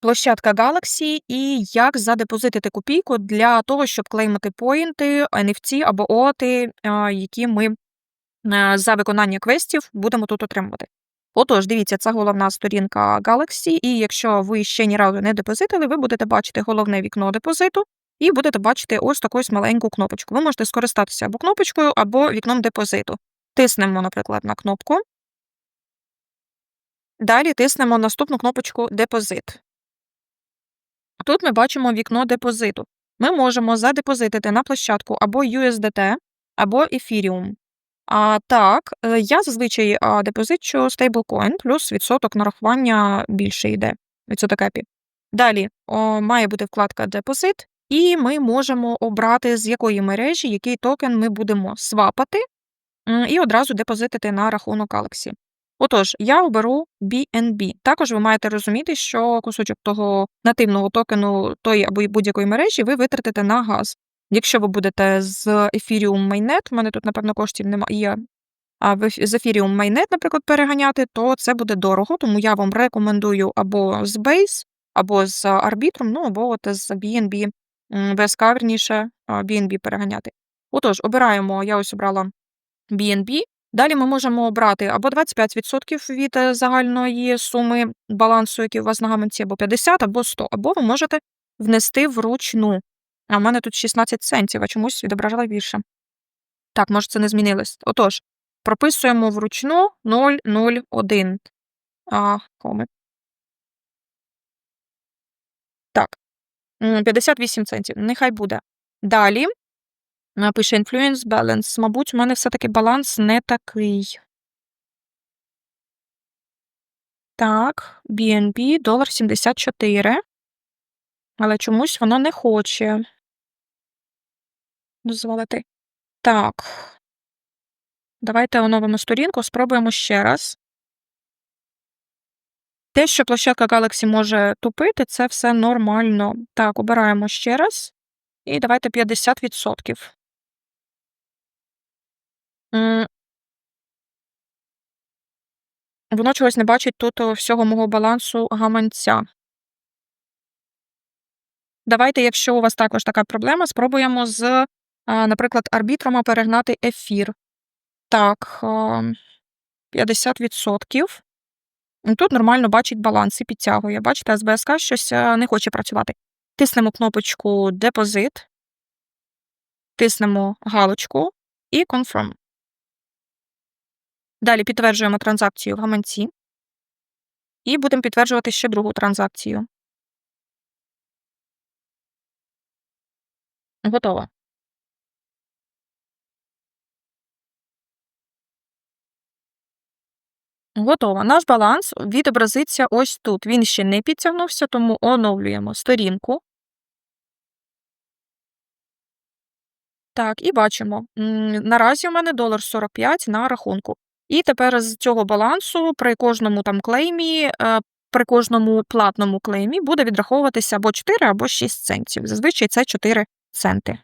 площадка Galaxy і як задепозитити копійку для того, щоб клеймити поінти, NFT або оти, які ми е, за виконання квестів будемо тут отримувати. Отож, дивіться, це головна сторінка Galaxy, і якщо ви ще ні разу не депозитили, ви будете бачити головне вікно депозиту і будете бачити ось таку маленьку кнопочку. Ви можете скористатися або кнопочкою, або вікном депозиту. Тиснемо, наприклад, на кнопку. Далі тиснемо наступну кнопочку Депозит. Тут ми бачимо вікно депозиту. Ми можемо задепозитити на площадку або USDT, або Ethereum. А, Так, е, я зазвичай депозичу стейблкоін, плюс відсоток нарахування більше йде. Відсоток епі. Далі о, має бути вкладка Депозит, і ми можемо обрати, з якої мережі який токен ми будемо свапати і одразу депозитити на рахунок Galaxy. Отож, я оберу BNB. Також ви маєте розуміти, що кусочок того нативного токену тої або будь-якої мережі ви витратите на газ. Якщо ви будете з Ethereum Mainnet, у мене тут, напевно, коштів немає, а з Ethereum Mainnet, наприклад, переганяти, то це буде дорого, тому я вам рекомендую або з Base, або з Arbitrum, ну або от з BNB, верніше, BNB переганяти. Отож, обираємо, я ось обрала BNB. Далі ми можемо обрати або 25% від е, загальної суми балансу, який у вас на гаманці, або 50, або 100, або ви можете внести вручну. А в мене тут 16 центів, а чомусь відображала більше. Так, може, це не змінилось. Отож, прописуємо вручну 001. А, коми. Так. 58 центів. Нехай буде. Далі Пише Influence Balance. Мабуть, у мене все-таки баланс не такий. Так, BNB, долар 74. Але чомусь воно не хоче дозволити. Так. Давайте оновимо сторінку, спробуємо ще раз. Те, що площадка Galaxy може тупити, це все нормально. Так, обираємо ще раз. І давайте 50%. Воно чогось не бачить тут всього мого балансу гаманця. Давайте, якщо у вас також така проблема, спробуємо з, наприклад, арбітрома перегнати ефір. Так, 50%. Тут нормально бачить баланс і підтягує. Бачите, СБСК щось не хоче працювати. Тиснемо кнопочку Депозит, тиснемо галочку і Confirm. Далі підтверджуємо транзакцію в гаманці і будемо підтверджувати ще другу транзакцію. Готово. Готово. Наш баланс відобразиться ось тут. Він ще не підтягнувся, тому оновлюємо сторінку. Так, і бачимо. Наразі у мене долар 45 на рахунку. І тепер з цього балансу при кожному там клеймі, е, при кожному платному клеймі буде відраховуватися або 4, або 6 центів. Зазвичай це 4 центи.